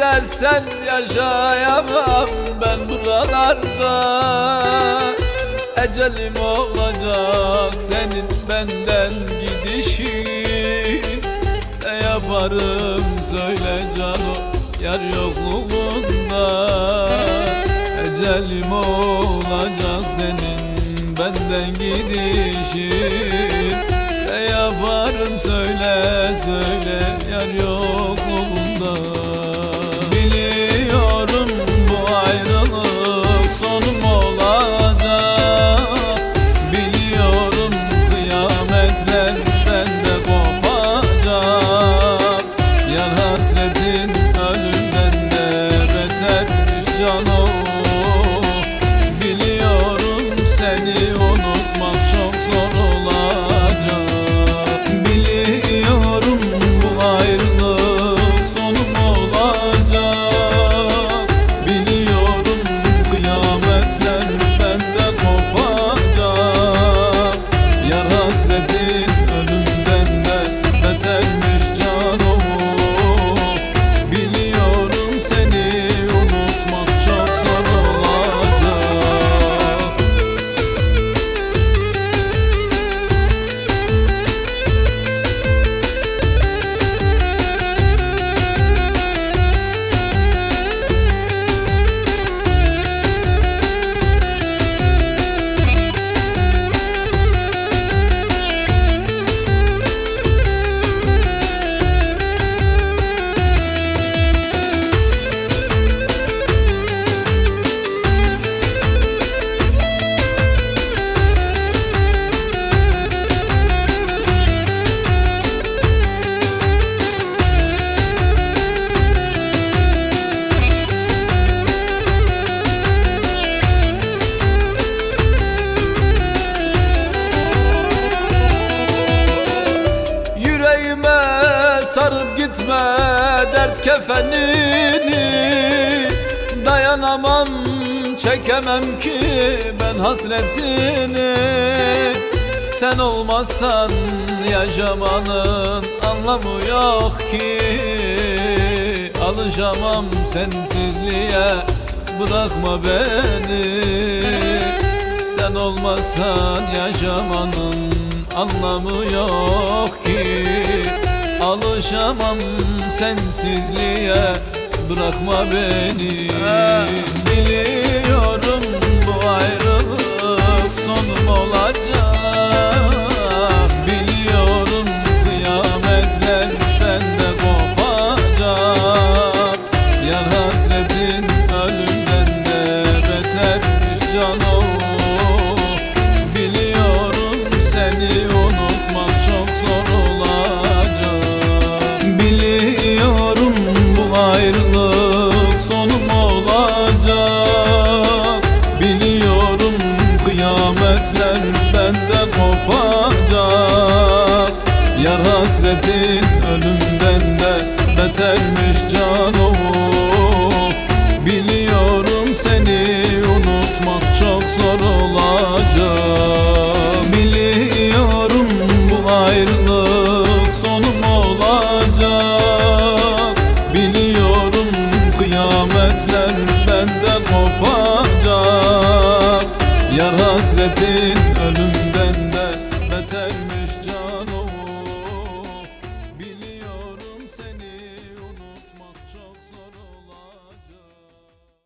gidersen yaşayamam ben buralarda. Ecelim olacak senin benden gidişin Ne yaparım söyle cano yar yokluğunda. Ecelim olacak senin benden gidişin Ne yaparım söyle söyle yar yokluğunda Biliyorum bu ayrılık sonum olacak. Biliyorum kıyametler bende kopacak. Yar hasretin gitme dert kefenini. Dayanamam çekemem ki ben hasretini. Sen olmazsan yaşamanın anlamı yok ki. Alışamam sensizliğe bırakma beni. Sen olmazsan yaşamanın anlamı yok ki Alışamam sensizliğe. Bırakma beni Yar hasretin ölümden de betermiş canım Biliyorum seni unutmak çok zor olacak. Biliyorum bu ayrılık sonum olacak. Biliyorum kıyametler bende kopacak. Yar hasretin